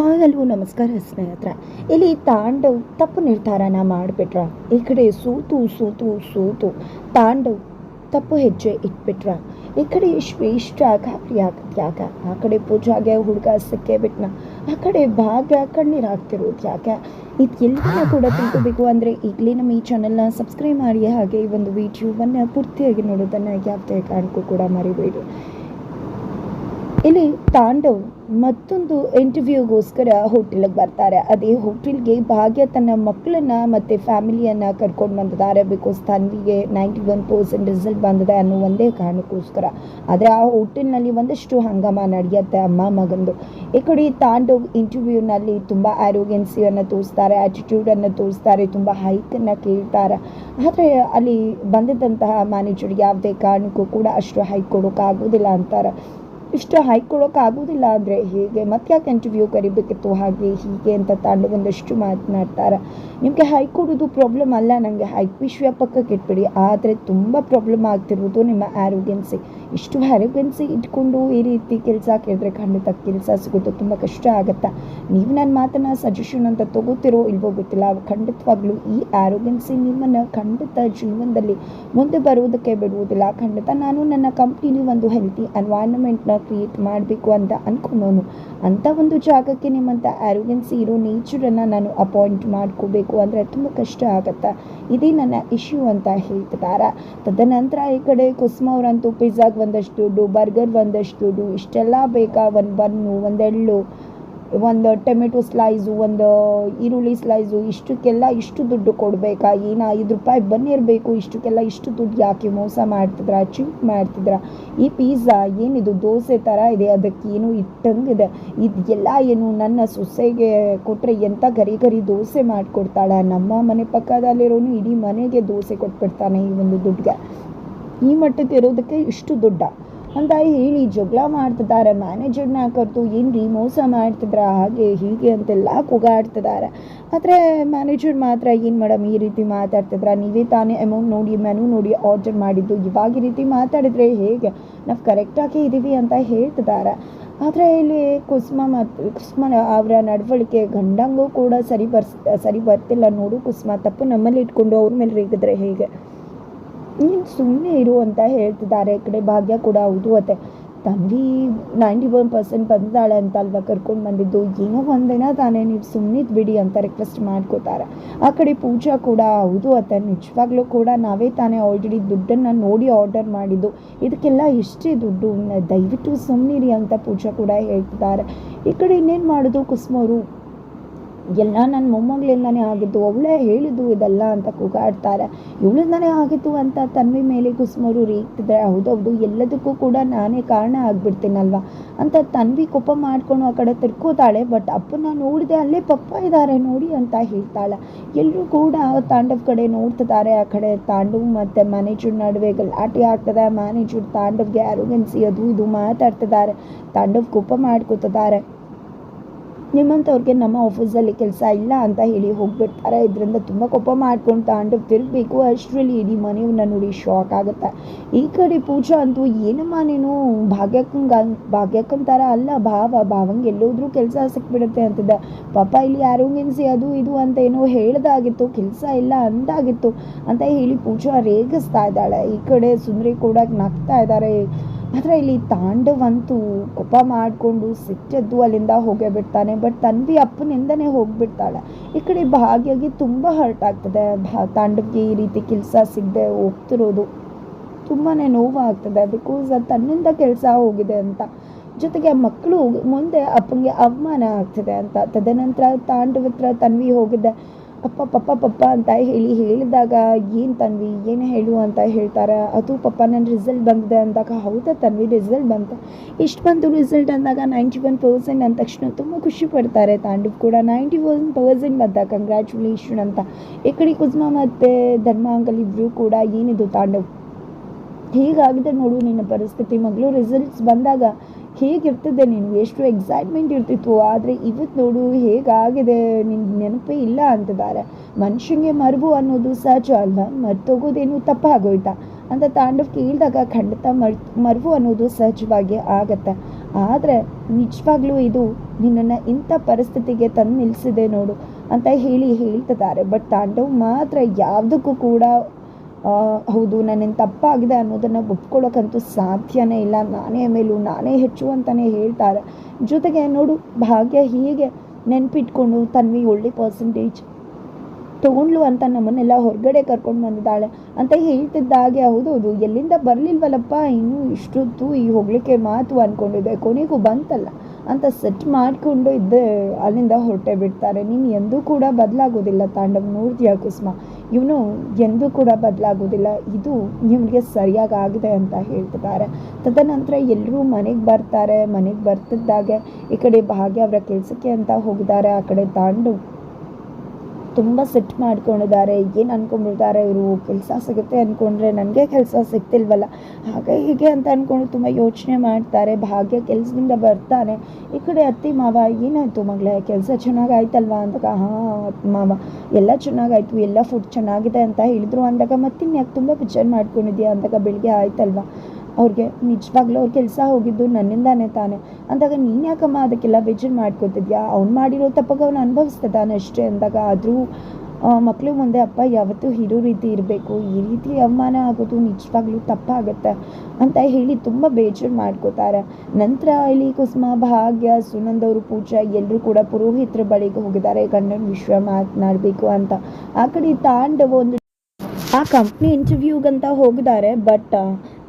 Hello ನಮಸ್ಕಾರ ಸ್ನೇಹಿತರ. ಇಲ್ಲಿ ತಾಂಡವ್ ತಪ್ಪು ನಿರ್ಧಾರನ ಮಾಡಿಬಿಟ್ರ. ಈ ಕಡೆ ಸೂತು ಸೂತು ಸೂತು ತಾಂಡವ್ ತಪ್ಪು ಹೆಜ್ಜೆ ಇಟ್ಬಿಟ್ರ. ಈ ಕಡೆ ಶ್ರೇಷ್ಠ ಗಾಬರಿ ಆಗತ್ತೆ ಯಾಕ ಆ ಕಡೆ ಪೂಜಾಗೆ ಹುಡುಗ ಸಿಕ್ಕೇ ಬಿಟ್ನ. ಆ ಕಡೆ ಭಾಗ್ಯ ಕಣ್ಣೀರು ಹಾಕ್ತಿರೋದು ಯಾಕೆ? ಇದು ಎಲ್ಲವನ್ನ ಕೂಡ ತಿಳ್ಕೋಬೇಕು ಅಂದರೆ ಈಗಲೇ ನಮ್ಮ ಈ ಚಾನಲ್ನ ಸಬ್ಸ್ಕ್ರೈಬ್ ಮಾಡಿ ಹಾಗೆ ಈ ಒಂದು ವಿಡಿಯೋವನ್ನು ಪೂರ್ತಿಯಾಗಿ ನೋಡೋದನ್ನು ಯಾವುದೇ ಕಾರಣಕ್ಕೂ ಕೂಡ ಮರಿಬೇಡಿ. ಇಲ್ಲಿ ತಾಂಡವ್ ಮತ್ತೊಂದು ಇಂಟರ್ವ್ಯೂಗೋಸ್ಕರ ಹೋಟೆಲ್ಗೆ ಬರ್ತಾರೆ. ಅದೇ ಹೋಟೆಲ್ಗೆ ಭಾಗ್ಯ ತನ್ನ ಮಕ್ಕಳನ್ನ ಮತ್ತು ಫ್ಯಾಮಿಲಿಯನ್ನು ಕರ್ಕೊಂಡು ಬಂದಿದ್ದಾರೆ. ಬಿಕಾಸ್ ತನ್ವಿಗೆ ನೈಂಟಿ ಒನ್ ಪರ್ಸೆಂಟ್ ರಿಸಲ್ಟ್ ಬಂದಿದೆ ಅನ್ನೋ ಒಂದೇ ಕಾರಣಕ್ಕೋಸ್ಕರ. ಆದರೆ ಆ ಹೋಟೆಲ್ನಲ್ಲಿ ಒಂದಷ್ಟು ಹಂಗಾಮ ನಡೆಯುತ್ತೆ ಅಮ್ಮ ಮಗಂದು. ಈ ಕಡೆ ತಾಂಡವ್ ಇಂಟರ್ವ್ಯೂನಲ್ಲಿ ತುಂಬ ಆರೋಗ್ಯನ್ಸಿಯನ್ನು ತೋರಿಸ್ತಾರೆ ಆ್ಯಟಿಟ್ಯೂಡನ್ನು ತೋರಿಸ್ತಾರೆ, ತುಂಬ ಹೈಕನ್ನು ಕೇಳ್ತಾರೆ. ಆದರೆ ಅಲ್ಲಿ ಬಂದಿದ್ದಂತಹ ಮ್ಯಾನೇಜರ್ ಯಾವುದೇ ಕಾರಣಕ್ಕೂ ಕೂಡ ಅಷ್ಟು ಹೈಕ್ ಕೊಡೋಕ್ಕಾಗೋದಿಲ್ಲ ಅಂತಾರೆ. ಇಷ್ಟು ಹೈಕ್ ಕೊಡೋಕ್ಕಾಗೋದಿಲ್ಲ ಆದರೆ ಹೀಗೆ ಮತ್ತೆ ಯಾಕೆ ಇಂಟರ್ವ್ಯೂ ಕರಿಬೇಕಿತ್ತು ಹಾಗೆ ಹೀಗೆ ಅಂತ ತಾಂಡು ಒಂದಷ್ಟು ಮಾತನಾಡ್ತಾರೆ. ನಿಮಗೆ ಹೈಕ್ ಕೊಡೋದು ಪ್ರಾಬ್ಲಮ್ ಅಲ್ಲ ನನಗೆ ಹೈಕ್ ವಿಷಯ ಪಕ್ಕಕ್ಕೆ ಇಟ್ಬಿಡಿ ಆದರೆ ತುಂಬ ಪ್ರಾಬ್ಲಮ್ ಆಗ್ತಿರೋದು ನಿಮ್ಮ ಆರೋಗ್ಯನ್ಸಿ ಇಷ್ಟು ಆರೋಗ್ಯನ್ಸಿ ಇಟ್ಕೊಂಡು ಈ ರೀತಿ ಕೆಲಸ ಕೇಳಿದ್ರೆ ಖಂಡಿತ ಕೆಲಸ ಸಿಗುತ್ತೆ, ತುಂಬ ಕಷ್ಟ ಆಗುತ್ತೆ? ನೀವು ನನ್ನ ಮಾತನ್ನು ಸಜೆಷನ್ ಅಂತ ತಗೋತಿರೋ ಇಲ್ವೋ ಗೊತ್ತಿಲ್ಲ. ಖಂಡಿತವಾಗ್ಲೂ ಈ ಆರೋಗ್ಯನ್ಸಿ ನಿಮ್ಮನ್ನು ಖಂಡಿತ ಜೀವನದಲ್ಲಿ ಮುಂದೆ ಬರುವುದಕ್ಕೆ ಬಿಡುವುದಿಲ್ಲ. ಖಂಡಿತ ನಾನು ನನ್ನ ಕಂಪ್ನಿಲಿ ಒಂದು ಹೆಲ್ತಿ ಎನ್ವೈರನ್ಮೆಂಟ್ನ ಕ್ರಿಯೇಟ್ ಮಾಡಬೇಕು ಅಂತ ಅಂದ್ಕೊಂಡವನು ಅಂಥ ಒಂದು ಜಾಗಕ್ಕೆ ನಿಮ್ಮಂಥ ಆರೋಗ್ಯನ್ಸಿ ಇರೋ ನೇಚರನ್ನು ನಾನು ಅಪಾಯಿಂಟ್ ಮಾಡ್ಕೋಬೇಕು ಅಂದರೆ ತುಂಬ ಕಷ್ಟ ಆಗುತ್ತೆ. ಇದೇ ನನ್ನ ಇಶ್ಯೂ ಅಂತ ಹೇಳ್ತಿದ್ದಾರೆ ತದನಂತರ ಈ ಕಡೆ ಕುಸುಮ ಅವರಂತೂ ಪಿಜ್ಜಾಗೆ ಒಂದಷ್ಟು ದುಡ್ಡು ಬರ್ಗರ್ ಒಂದಷ್ಟು ದುಡ್ಡು ಇಷ್ಟೆಲ್ಲ ಬೇಕಾ? ಒಂದು ಬನ್ನು ಒಂದೆಳ್ಳು ಒಂದು ಟೊಮೆಟೊ ಸ್ಲೈಸು, ಒಂದು ಈರುಳ್ಳಿ ಸ್ಲೈಸು, ಇಷ್ಟಕ್ಕೆಲ್ಲ ಇಷ್ಟು ದುಡ್ಡು ಕೊಡಬೇಕಾ? ಏನು ಐದು ರೂಪಾಯಿ ಬನ್ನಿರಬೇಕು? ಇಷ್ಟಕ್ಕೆಲ್ಲ ಇಷ್ಟು ದುಡ್ಡು ಯಾಕೆ ಮೋಸ ಮಾಡ್ತಿದ್ರ ಚೀಟ್ ಮಾಡ್ತಿದ್ರ? ಈ ಪಿಜ್ಜಾ ಏನಿದು, ದೋಸೆ ಥರ ಇದೆ ಅದಕ್ಕೆ ಏನು ಇಟ್ಟಂಗಿದೆ. ಇದೆಲ್ಲ ಏನು ನನ್ನ ಸೊಸೆಗೆ ಕೊಟ್ಟರೆ ಎಂಥ ಗರಿ ಗರಿ ದೋಸೆ ಮಾಡಿಕೊಡ್ತಾಳೆ? ನಮ್ಮ ಮನೆ ಪಕ್ಕದಲ್ಲಿರೋನು ಇಡೀ ಮನೆಗೆ ದೋಸೆ ಕೊಟ್ಬಿಡ್ತಾನೆ ಈ ಒಂದು ದುಡ್ಡಿಗೆ. ಈ ಮಟ್ಟಕ್ಕೆ ಇರೋದಕ್ಕೆ ಇಷ್ಟು ದುಡ್ಡ? ಅಂತ ಹೇಳಿ ಜಗಳ ಮಾಡ್ತಿದ್ದಾರೆ ಮ್ಯಾನೇಜರ್ನ ಕರೆದು ಏನ್ರಿ ಮೋಸ ಮಾಡ್ತಿದ್ರ, ಹಾಗೆ ಹೀಗೆ ಅಂತೆಲ್ಲ ಕೂಗಾಡ್ತಿದ್ದಾರೆ. ಆದರೆ ಮ್ಯಾನೇಜರ್ ಮಾತ್ರ ಏನು ಮೇಡಮ್ ಈ ರೀತಿ ಮಾತಾಡ್ತಿದ್ರ? ನೀವೇ ತಾನೇ ಅಮೌಂಟ್ ನೋಡಿ ಮೆನು ನೋಡಿ ಆರ್ಡರ್ ಮಾಡಿದ್ದು. ಇವಾಗ ಈ ರೀತಿ ಮಾತಾಡಿದ್ರೆ ಹೇಗೆ? ನಾವು ಕರೆಕ್ಟಾಗಿ ಇದ್ದೀವಿ ಅಂತ ಹೇಳ್ತಿದ್ದಾರೆ. ಆದರೆ ಇಲ್ಲಿ ಕುಸುಮ ಮತ್ತು ಕುಸುಮ ಅವರ ನಡವಳಿಕೆ ಗಂಡಂಗೂ ಕೂಡ ಸರಿ ಬರ್ಸ್, ಸರಿ ಬರ್ತಿಲ್ಲ ನೋಡು ಕುಸುಮ. ತಪ್ಪು ನಮ್ಮಲ್ಲಿ ಇಟ್ಕೊಂಡು ಅವ್ರ ಮೇಲೆ ರೀಗಿದ್ರೆ ಹೇಗೆ? ನೀನು ಸುಮ್ಮನೆ ಇರು ಅಂತ ಹೇಳ್ತಿದ್ದಾರೆ. ಈ ಕಡೆ ಭಾಗ್ಯ ಕೂಡ ಹೌದು ಅತ್ತೆ. ತಂಗಿ ನೈಂಟಿ ಒನ್ ಪರ್ಸೆಂಟ್ ಬಂದಿದ್ದಾಳೆ ಅಂತ ಅಲ್ವಾ ಕರ್ಕೊಂಡು ಬಂದಿದ್ದು. ಏನೋ ಒಂದಿನ ತಾನೇ ನೀವು ಸುಮ್ಮನೆ ಬಿಡಿ ಅಂತ ರಿಕ್ವೆಸ್ಟ್ ಮಾಡ್ಕೋತಾರೆ. ಆ ಕಡೆ ಪೂಜಾ ಕೂಡ ಹೌದು ಅತ್ತೆ. ನಿಜವಾಗ್ಲೂ ಕೂಡ ನಾವೇ ತಾನೇ ಆಲ್ರೆಡಿ ದುಡ್ಡನ್ನು ನೋಡಿ ಆರ್ಡರ್ ಮಾಡಿದ್ದು. ಇದಕ್ಕೆಲ್ಲ ಎಷ್ಟೇ ದುಡ್ಡು ದಯವಿಟ್ಟು ಸುಮ್ಮನಿರಿ ಅಂತ ಪೂಜಾ ಕೂಡ ಹೇಳ್ತಿದ್ದಾರೆ. ಈ ಕಡೆ ಇನ್ನೇನು ಮಾಡೋದು ಕುಸುಮವರು ಎಲ್ಲ ನನ್ನ ಮೊಮ್ಮಗಳಿಂದಾನೇ ಆಗಿದ್ದು, ಅವಳೇ ಹೇಳಿದ್ದು ಇದೆಲ್ಲ ಅಂತ ಕೂಗಾಡ್ತಾರೆ. ಇವಳಿಂದಾನೇ ಆಗಿತ್ತು ಅಂತ ತನ್ವಿ ಮೇಲೆ ಕುಸುಮರು ರೇಗ್ತಿದ್ರೆ ಹೌದೌದು, ಎಲ್ಲದಕ್ಕೂ ಕೂಡ ನಾನೇ ಕಾರಣ ಆಗ್ಬಿಡ್ತೀನಲ್ವಾ? ಅಂತ ತನ್ವಿ ಕೋಪ ಮಾಡ್ಕೊಂಡು ಆ ಕಡೆ ತಿರ್ಕೋತಾಳೆ. ಬಟ್ ಅಪ್ಪನ ನೋಡಿದೆ ಅಲ್ಲೇ ಪಪ್ಪ ಇದ್ದಾರೆ ನೋಡಿ ಅಂತ ಹೇಳ್ತಾಳೆ. ಎಲ್ಲರೂ ಕೂಡ ತಾಂಡವ್ ಕಡೆ ನೋಡ್ತಿದ್ದಾರೆ. ಆ ಕಡೆ ತಾಂಡವ್ ಮತ್ತು ಮ್ಯಾನೇಜರ್ ನಡುವೆ ಗಲಾಟೆ ಆಗ್ತದೆ. ಮ್ಯಾನೇಜರ್ ತಾಂಡವ್ಗೆ ಅರೋಗೆನ್ಸಿ ಅದು ಇದು ಮಾತಾಡ್ತಿದ್ದಾರೆ. ತಾಂಡವ್ ಕೋಪ ಮಾಡ್ಕೋತಿದ್ದಾರೆ. ನಿಮ್ಮಂಥವ್ರಿಗೆ ನಮ್ಮ ಆಫೀಸಲ್ಲಿ ಕೆಲಸ ಇಲ್ಲ ಅಂತ ಹೇಳಿ ಹೋಗ್ಬಿಡ್ತಾರೆ. ಇದರಿಂದ ತುಂಬ ಕೋಪ ಮಾಡ್ಕೊಂಡು ತಾಂಡು ತಿರುಗಬೇಕು ಅಷ್ಟರಲ್ಲಿ ಇಡೀ ಮನೆಯವನ್ನ ನೋಡಿ ಶಾಕ್ ಆಗುತ್ತೆ. ಈ ಕಡೆ ಪೂಜಾ ಅಂತೂ ಏನಮ್ಮ ನೀನು? ಭಾಗ್ಯಕ್ಕಂಗ ಭಾಗ್ಯಕ್ಕಂತಾರ ಅಲ್ಲ. ಭಾವ, ಭಾವಂಗೆ ಎಲ್ಲೋದ್ರೂ ಕೆಲಸ ಸಿಕ್ಬಿಡುತ್ತೆ ಅಂತಿದ್ದ. ಪಾಪ ಇಲ್ಲಿ ಆರೋಗ್ಯನ್ಸಿ ಅದು ಇದು ಅಂತ ಏನೋ ಹೇಳ್ದಾಗಿತ್ತು. ಕೆಲಸ ಇಲ್ಲ ಅಂದಾಗಿತ್ತು ಅಂತ ಹೇಳಿ ಪೂಜಾ ರೇಗಿಸ್ತಾ ಇದ್ದಾಳೆ. ಈ ಕಡೆ ಸುಂದರಿ ಕೂಡ ನಗ್ತಾ ಇದ್ದಾರೆ. ಆದರೆ ಇಲ್ಲಿ ತಾಂಡವಂತೂ ಕೋಪ ಮಾಡಿಕೊಂಡು ಸಿಟ್ಟೆದ್ದು ಅಲ್ಲಿಂದ ಹೋಗೇ ಬಿಡ್ತಾನೆ ಬಟ್ ತನ್ವಿ ಅಪ್ಪನಿಂದನೇ ಹೋಗ್ಬಿಡ್ತಾಳೆ. ಈ ಕಡೆ ಭಾಗ್ಯಗೆ ತುಂಬ ಹರ್ಟ್ ಆಗ್ತದೆ. ಭಾ, ತಾಂಡವ್ಗೆ ಈ ರೀತಿ ಕೆಲಸ ಸಿಗದೆ ಹೋಗ್ತಿರೋದು ತುಂಬಾ ನೋವಾಗ್ತದೆ ಬಿಕಾಸ್ ಅದು ತನ್ನಿಂದ ಕೆಲಸ ಹೋಗಿದೆ ಅಂತ. ಜೊತೆಗೆ ಮಕ್ಕಳು ಮುಂದೆ ಅಪ್ಪನಿಗೆ ಅವಮಾನ ಆಗ್ತದೆ ಅಂತ. ತದನಂತರ ತಾಂಡವತ್ರ ತನ್ವಿ ಹೋಗಿದ್ದೆ ಅಪ್ಪ ಪಪ್ಪ ಪಪ್ಪ ಅಂತ ಹೇಳಿ ಹೇಳಿದಾಗ, ಏನು ತನ್ವಿ, ಏನು ಹೇಳು? ಅಂತ ಹೇಳ್ತಾರೆ. ಅದು ಪಪ್ಪ ನನ್ನ ರಿಸಲ್ಟ್ ಬಂದಿದೆ. ಅಂದಾಗ, ಹೌದಾ ತನ್ವಿ ರಿಸಲ್ಟ್ ಬಂತು. ಇಷ್ಟು ಬಂತು ರಿಸಲ್ಟ್ ಅಂದಾಗ ನೈಂಟಿ ಒನ್ ಪರ್ಸೆಂಟ್ ಅಂದ ತಕ್ಷಣ ತುಂಬ ಖುಷಿ ಪಡ್ತಾರೆ. ತಾಂಡವ್ ಕೂಡ ನೈಂಟಿ ಒನ್ ಪರ್ಸೆಂಟ್ ಬಂದ. ಕಂಗ್ರ್ಯಾಚುಲೇಷನ್ ಅಂತ. ಈ ಕಡೆ ಕುಸುಮ ಮತ್ತು ಧರ್ಮಾಂಕಲ್ ಇಬ್ಬರು ಕೂಡ ಏನಿದು ತಾಂಡವ್? ಹೀಗಾಗಿದೆ ನೋಡು, ನಿನ್ನ ಪರಿಸ್ಥಿತಿ. ಮಗಳು ರಿಸಲ್ಟ್ಸ್ ಬಂದಾಗ ಹೇಗಿರ್ತದೆ ನೀನು ಎಷ್ಟು ಎಕ್ಸೈಟ್ಮೆಂಟ್ ಇರ್ತಿತ್ತು. ಆದರೆ ಇವತ್ತು ನೋಡು, ಹೇಗಾಗಿದೆ? ನಿನ್ನ ನೆನಪೇ ಇಲ್ಲ ಅಂತಿದ್ದಾರೆ ಮನುಷ್ಯನಿಗೆ ಮರವು ಅನ್ನೋದು ಸಹಜ ಅಲ್ಲ ಮರ್ತೋಗೋದೇನು ತಪ್ಪಾಗೋಯ್ತಾ? ಅಂತ ತಾಂಡವ್ ಕೇಳಿದಾಗ ಖಂಡಿತ ಮರ್, ಮರವು ಅನ್ನೋದು ಸಹಜವಾಗಿ ಆಗತ್ತೆ. ಆದರೆ ನಿಜವಾಗ್ಲೂ ಇದು ನಿನ್ನನ್ನು ಇಂಥ ಪರಿಸ್ಥಿತಿಗೆ ತಂದು ನಿಲ್ಲಿಸಿದೆ ನೋಡು ಅಂತ ಹೇಳಿ ಹೇಳ್ತಿದ್ದಾರೆ ಬಟ್ ತಾಂಡವ್ ಮಾತ್ರ ಯಾವುದಕ್ಕೂ ಕೂಡ ಹೌದು ನನ್ನಿಂದ ತಪ್ಪಾಗಿದೆ ಅನ್ನೋದನ್ನು ಒಪ್ಕೊಳ್ಳೋಕ್ಕಂತೂ ಸಾಧ್ಯನೇ ಇಲ್ಲ. ನಾನೇ ಮೇಲೂ, ನಾನೇ ಹೆಚ್ಚು ಅಂತಲೇ ಹೇಳ್ತಾರೆ. ಜೊತೆಗೆ ನೋಡು, ಭಾಗ್ಯ ಹೀಗೆ ನೆನಪಿಟ್ಕೊಂಡು ತನ್ವಿ ಒಳ್ಳೆ ಪರ್ಸೆಂಟೇಜ್ ತೊಗೊಂಡ್ಲು ಅಂತ ನಮ್ಮನ್ನೆಲ್ಲ ಹೊರಗಡೆ ಕರ್ಕೊಂಡು ಬಂದಿದ್ದಾಳೆ ಅಂತ ಹೇಳ್ತಿದ್ದಾಗೆ. ಹೌದು ಎಲ್ಲಿಂದ ಬರಲಿಲ್ವಲ್ಲಪ್ಪ? ಇನ್ನೂ ಇಷ್ಟೊತ್ತು ಈ ಹೋಗ್ಲಿಕ್ಕೆ ಮಾತು ಅಂದ್ಕೊಂಡಿದ್ದೆ ಕೊನೆಗೂ ಬಂತಲ್ಲ ಅಂತ ಸೆಟ್ ಮಾಡಿಕೊಂಡು ಇದ್ದೆ. ಅಲ್ಲಿಂದ ಹೊರಟೆ ಬಿಡ್ತಾರೆ. ನೀನು ಎಂದೂ ಕೂಡ ಬದಲಾಗೋದಿಲ್ಲ ತಾಂಡವ್. ನೋಡ್ತೀಯ ಕುಸುಮ? ಇವನು ಎಂದೂ ಕೂಡ ಬದಲಾಗೋದಿಲ್ಲ ಇದು ಇವನಿಗೆ ಸರಿಯಾಗಿ ಆಗಿದೆ ಅಂತ ಹೇಳ್ತಿದ್ದಾರೆ. ತದನಂತರ ಎಲ್ಲರೂ ಮನೆಗೆ ಬರ್ತಾರೆ. ಮನೆಗೆ ಬರ್ತಿದ್ದಾಗೆ ಈ ಕಡೆ ಭಾಗ್ಯ ಅವರ ಕೆಲಸಕ್ಕೆ ಅಂತ ಹೋಗಿದ್ದಾರೆ. ಆ ಕಡೆ ತಾಂಡು ತುಂಬ ಸೆಟ್ ಮಾಡ್ಕೊಂಡಿದ್ದಾರೆ, ಏನು ಅಂದ್ಕೊಂಡಿರ್ತಾರೆ ಇವರು ಕೆಲಸ ಸಿಗುತ್ತೆ ಅಂದ್ಕೊಂಡ್ರೆ ನನಗೆ ಕೆಲಸ ಸಿಗ್ತಿಲ್ವಲ್ಲ. ಹಾಗೆ ಹೀಗೆ ಅಂತ ಅಂದ್ಕೊಂಡು ತುಂಬ ಯೋಚನೆ ಮಾಡ್ತಾರೆ, ಭಾಗ್ಯ ಕೆಲಸದಿಂದ ಬರ್ತಾನೆ. ಈ ಕಡೆ ಅತ್ತಿ ಮಾವ, ಏನಾಯಿತು ಮಗಳೇ? ಕೆಲಸ ಚೆನ್ನಾಗಾಯ್ತಲ್ವಾ ಅಂದಾಗ, ಹಾಂ, ಮಾವ, ಎಲ್ಲ ಚೆನ್ನಾಗಾಯ್ತು, ಎಲ್ಲ ಫುಡ್ ಚೆನ್ನಾಗಿದೆ ಅಂತ ಹೇಳಿದ್ರು ಅಂದಾಗ ಮತ್ತಿನ್ಯಾಕೆ ತುಂಬ ಪಿಚ್ಚರ್ ಮಾಡ್ಕೊಂಡಿದ್ಯಾ? ಅಂದಾಗ ಬೆಳಿಗ್ಗೆ ಆಯ್ತಲ್ವಾ? ಅವ್ರಿಗೆ ನಿಜವಾಗ್ಲೂ ಅವ್ರ ಕೆಲಸ ಹೋಗಿದ್ದು ನನ್ನಿಂದಾನೇ ತಾನೆ. ಅಂದಾಗ ನೀನು ಯಾಕಮ್ಮ ಅದಕ್ಕೆಲ್ಲ ಬೇಜಾರು ಮಾಡ್ಕೊತಿದ್ಯಾ? ಅವ್ನು ಮಾಡಿರೋ ತಪ್ಪಾಗ ಅವ್ನು ಅನುಭವಿಸ್ತಿದ್ದಾನೆ ಅಷ್ಟೇ ಅಂದಾಗ. ಆದರೂ ಮಕ್ಕಳು ಮುಂದೆ ಅಪ್ಪ ಯಾವತ್ತೂ ಹೀರೋ ರೀತಿ ಇರಬೇಕು. ಈ ರೀತಿ ಅವಮಾನ ಆಗೋದು ನಿಜವಾಗ್ಲೂ ತಪ್ಪಾಗುತ್ತೆ ಅಂತ ಹೇಳಿ ತುಂಬ ಬೇಜಾರು ಮಾಡ್ಕೋತಾರೆ. ನಂತರ ಇಲ್ಲಿ ಕುಸುಮ, ಭಾಗ್ಯ ಸುನಂದವರು ಪೂಜಾ ಎಲ್ಲರೂ ಕೂಡ ಪುರೋಹಿತರ ಬಳಿಗೆ ಹೋಗಿದ್ದಾರೆ. ಗಂಡನ ವಿಶ್ವ ಮಾತನಾಡಬೇಕು ಅಂತ. ಆ ಕಡೆ ತಾಂಡವ ಒಂದು ಆ ಕಂಪ್ನಿ ಇಂಟರ್ವ್ಯೂಗಂತ ಹೋಗಿದ್ದಾರೆ ಬಟ್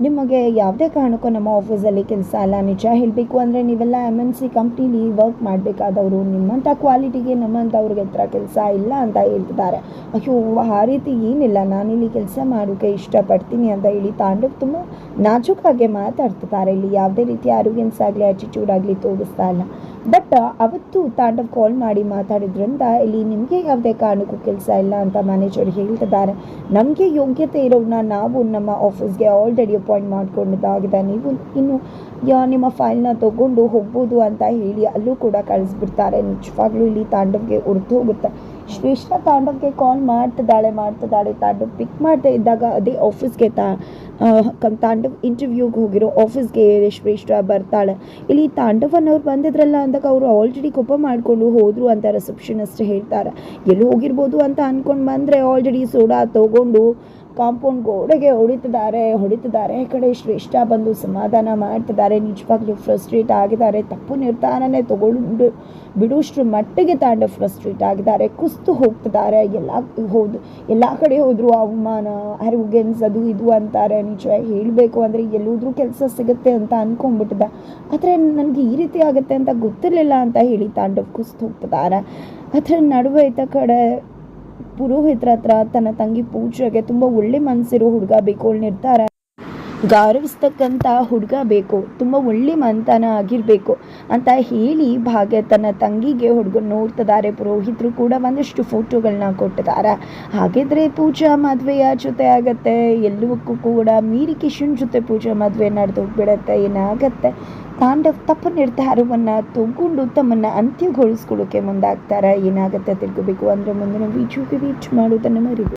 ನಿಮಗೆ ಯಾವುದೇ ಕಾರಣಕ್ಕೂ ನಮ್ಮ ಆಫೀಸಲ್ಲಿ ಕೆಲಸ ಅಲ್ಲ. ನಿಜ ಹೇಳಬೇಕು ಅಂದರೆ ನೀವೆಲ್ಲ ಎಂ ಎನ್ ಸಿ ಕಂಪ್ನೀಲಿ ವರ್ಕ್ ಮಾಡಬೇಕಾದವರು, ನಿಮ್ಮಂಥ ಕ್ವಾಲಿಟಿಗೆ ನಮ್ಮಂಥವ್ರಿಗೆ ಹತ್ರ ಕೆಲಸ ಇಲ್ಲ ಅಂತ ಹೇಳ್ತಿದ್ದಾರೆ. ಅಯ್ಯೋ, ಆ ರೀತಿ ಏನಿಲ್ಲ. ನಾನಿಲ್ಲಿ ಕೆಲಸ ಮಾಡೋಕ್ಕೆ ಇಷ್ಟಪಡ್ತೀನಿ ಅಂತ ಹೇಳಿ ತಾಂಡವ್ ತುಂಬ ನಾಜೂಕಾಗೆ ಮಾತಾಡ್ತಿದ್ದಾರೆ. ಇಲ್ಲಿ ಯಾವುದೇ ರೀತಿ ಆರೋಗ್ಯನ್ಸ್ ಆಗಲಿ ಆಟಿಟ್ಯೂಡ್ ಆಗಲಿ ತೋರಿಸ್ತಾ ಇಲ್ಲ. ಬಟ್ ಅವತ್ತು ತಾಂಡವ್ ಕಾಲ್ ಮಾಡಿ ಮಾತಾಡಿದ್ರಿಂದ ಇಲ್ಲಿ ನಿಮಗೆ ಯಾವುದೇ ಕಾರಣಕ್ಕೂ ಕೆಲಸ ಇಲ್ಲ ಅಂತ ಮ್ಯಾನೇಜರ್ ಹೇಳ್ತಿದ್ದಾರೆ. ನಮಗೆ ಯೋಗ್ಯತೆ ಇರೋನ್ನ ನಾವು ನಮ್ಮ ಆಫೀಸ್ಗೆ ಆಲ್ರೆಡಿ ಅಪಾಯಿಂಟ್ ಮಾಡ್ಕೊಂಡಿದ್ದಾಗಿದೆ. ನೀವು ಇನ್ನು ನಿಮ್ಮ ಫೈಲ್ನ ತೊಗೊಂಡು ಹೋಗ್ಬೋದು ಅಂತ ಹೇಳಿ ಅಲ್ಲೂ ಕೂಡ ಕಳಿಸ್ಬಿಡ್ತಾರೆ. ನಿಜವಾಗ್ಲೂ ಇಲ್ಲಿ ತಾಂಡವ್ಗೆ ಉರ್ದು ಹೋಗುತ್ತೆ. ಶ್ರೇಷ್ಠ ತಾಂಡವ್ಗೆ ಕಾಲ್ ಮಾಡ್ತಿದ್ದಾಳೆ ಮಾಡ್ತಿದ್ದಾಳೆ. ತಾಂಡವ್ ಪಿಕ್ ಮಾಡ್ತಾ ಇದ್ದಾಗ ಅದೇ ಆಫೀಸ್ಗೆ ತಾ ತಾಂಡವ್ ಇಂಟರ್ವ್ಯೂಗೆ ಹೋಗಿರೋ ಆಫೀಸ್ಗೆ ಶ್ರೇಷ್ಠ ಬರ್ತಾಳೆ. ಇಲ್ಲಿ ತಾಂಡವ್ ಅನ್ನೋರು ಬಂದಿದ್ರಲ್ಲ ಅಂದಾಗ ಅವರು ಆಲ್ರೆಡಿ ಕೋಪ ಮಾಡಿಕೊಂಡು ಹೋದರು ಅಂತ ರಿಸೆಪ್ಷನಿಸ್ಟ್ ಹೇಳ್ತಾರೆ. ಎಲ್ಲಿ ಹೋಗಿರ್ಬೋದು ಅಂತ ಅಂದ್ಕೊಂಡು ಬಂದರೆ ಆಲ್ರೆಡಿ ಸೋಡಾ ತಗೊಂಡು ಕಾಂಪೌಂಡ್ ಗೋಡೆಗೆ ಹೊಡಿತಿದ್ದಾರೆ ಹೊಡಿತಿದ್ದಾರೆ. ಈ ಕಡೆ ಶ್ರೇಷ್ಠ ಬಂದು ಸಮಾಧಾನ ಮಾಡ್ತಿದ್ದಾರೆ. ನಿಜವಾಗ್ಲೂ ಫ್ರಸ್ಟ್ರೇಟ್ ಆಗಿದ್ದಾರೆ. ತಪ್ಪು ನಿರ್ಧಾರನೇ ತಗೊಂಡು ಬಿಡುವಷ್ಟು ಮಟ್ಟಿಗೆ ತಾಂಡ ಫ್ರಸ್ಟ್ರೇಟ್ ಆಗಿದ್ದಾರೆ. ಕುಸ್ತು ಹೋಗ್ತಿದ್ದಾರೆ. ಎಲ್ಲ ಹೋದ್, ಎಲ್ಲ ಕಡೆ ಹೋದ್ರು ಅವಮಾನ ಅರಿವುಗೆನ್ಸ್ ಅದು ಇದು ಅಂತಾರೆ. ನಿಜ ಹೇಳಬೇಕು ಅಂದರೆ ಎಲ್ಲೋದ್ರೂ ಕೆಲಸ ಸಿಗುತ್ತೆ ಅಂತ ಅನ್ಕೊಂಡ್ಬಿಟ್ಟಿದ್ದೆ. ಆದರೆ ನನಗೆ ಈ ರೀತಿ ಆಗುತ್ತೆ ಅಂತ ಗೊತ್ತಿರಲಿಲ್ಲ ಅಂತ ಹೇಳಿ ತಾಂಡವ್ ಕುಸ್ತು ಹೋಗ್ತಿದ್ದಾರೆ. ಅದರ ನಡುವೆ ಇದ್ದ ಕಡೆ ಪುರೋಹಿತರ ಹತ್ರ ತನ್ನ ತಂಗಿ ಪೂಜೆಗೆ ತುಂಬ ಒಳ್ಳೆ ಮನಸ್ಸಿರೋ ಹುಡುಗ ಬೇಕು ನಿರ್ಧಾರ ಗೌರವಿಸ್ತಕ್ಕಂಥ ಹುಡುಗ ಬೇಕು, ತುಂಬ ಒಳ್ಳೆ ಮಂತನ ಆಗಿರಬೇಕು ಅಂತ ಹೇಳಿ ಭಾಗ್ಯ ತನ್ನ ತಂಗಿಗೆ ಹುಡುಗ ನೋಡ್ತಿದ್ದಾರೆ ಪುರೋಹಿತರು ಕೂಡ ಒಂದಷ್ಟು ಫೋಟೋಗಳನ್ನ ಕೊಟ್ಟಿದ್ದಾರೆ ಹಾಗಿದ್ರೆ ಪೂಜಾ ಮದುವೆಯ ಜೊತೆ ಆಗತ್ತೆ, ಎಲ್ಲವಕ್ಕೂ ಕೂಡ ಮೀರಿ ಕಿಶನ್ ಜೊತೆ ಪೂಜಾ ಮದುವೆ ನಡೆದೋಗ್ಬಿಡತ್ತೆ, ಏನಾಗತ್ತೆ? ತಾಂಡವ್ ತಪ್ಪು ನಿರ್ಧಾರವನ್ನು ತಗೊಂಡು ತಮ್ಮನ್ನು ಅಂತ್ಯಗೊಳಿಸ್ಕೊಳ್ಳೋಕೆ ಮುಂದಾಗ್ತಾರೆ. ಏನಾಗುತ್ತೆ ತಿಳ್ಕೋಬೇಕು. ಅಂದರೆ ಮುಂದಿನ ವೀಚುಗೆ ವೀಚ್ ಮಾಡೋದನ್ನು ಮರಿಬೇಕು